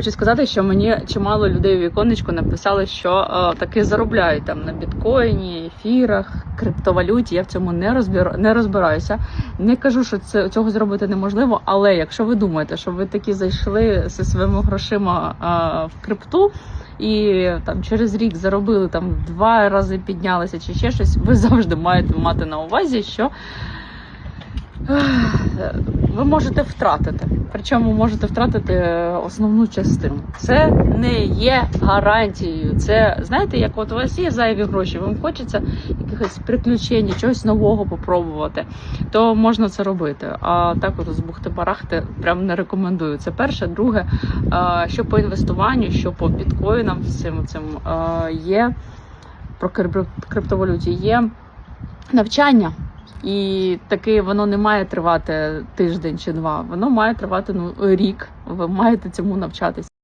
Хочу сказати, що мені чимало людей у віконечку написали, що е, таки заробляють там на біткоїні, ефірах, криптовалюті. Я в цьому не розбір... не розбираюся. Не кажу, що це цього зробити неможливо. Але якщо ви думаєте, що ви такі зайшли зі своїми грошима е, в крипту. І там через рік заробили там два рази піднялися чи ще щось. Ви завжди маєте мати на увазі, що ви можете втратити. Причому можете втратити основну частину. Це не є гарантією. Це знаєте, як от у вас є зайві гроші, вам хочеться якихось приключень, чогось нового попробувати, то можна це робити. А так от з бухти-барахти прям не рекомендую. Це перше, друге, е, що по інвестуванню, що по біткоїнам, цим е, є про крип- криптовалюті є навчання. І таки воно не має тривати тиждень чи два. Воно має тривати ну рік. Ви маєте цьому навчатися.